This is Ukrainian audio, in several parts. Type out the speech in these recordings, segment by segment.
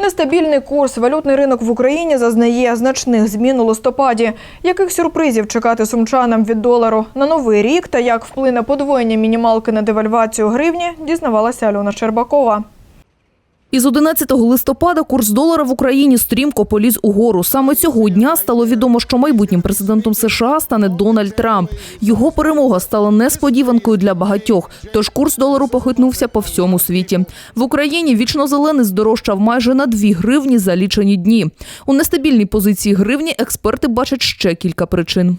Нестабільний курс. Валютний ринок в Україні зазнає значних змін у листопаді. Яких сюрпризів чекати сумчанам від долару на новий рік та як вплине подвоєння мінімалки на девальвацію гривні, дізнавалася Альона Щербакова. Із 11 листопада курс долара в Україні стрімко поліз угору. Саме цього дня стало відомо, що майбутнім президентом США стане Дональд Трамп. Його перемога стала несподіванкою для багатьох. Тож курс долару похитнувся по всьому світі. В Україні вічно зелений здорожчав майже на 2 гривні за лічені дні. У нестабільній позиції гривні експерти бачать ще кілька причин.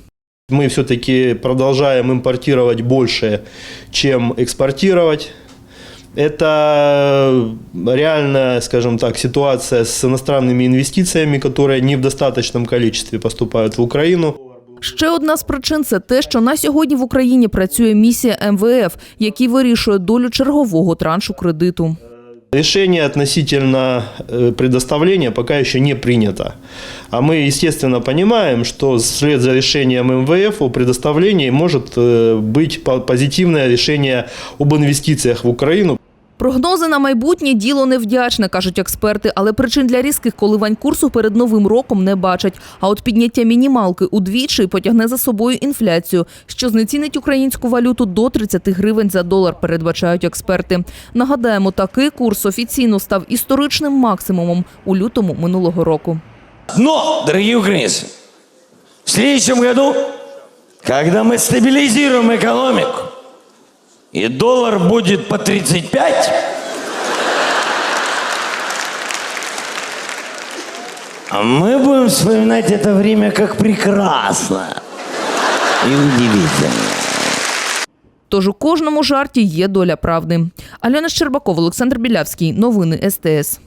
Мы все-таки продолжаем импортировать больше, чем экспортировать. Это реальная, скажем так, ситуация с иностранными инвестициями, которые не в достаточном количестве поступают в Украину. Ще одна з причин це те, що на сьогодні в Україні працює місія МВФ, який вирішує долю чергового траншу кредиту. Решение относительно э, предоставления пока еще не принято. А мы, естественно, понимаем, что вслед за решением МВФ о предоставлении может э, быть по- позитивное решение об инвестициях в Украину. Прогнози на майбутнє діло невдячне, кажуть експерти, але причин для різких коливань курсу перед новим роком не бачать. А от підняття мінімалки удвічі потягне за собою інфляцію, що знецінить українську валюту до 30 гривень за долар, передбачають експерти. Нагадаємо, такий курс офіційно став історичним максимумом у лютому минулого року. Но, дорогие украинцы, в следующем году, когда мы стабилизируем экономику, и доллар будет по 35, а мы будем вспоминать это время как прекрасно и удивительно. Тож у кожному жарті є доля правди. Альона Щербакова, Олександр Білявський. Новини СТС.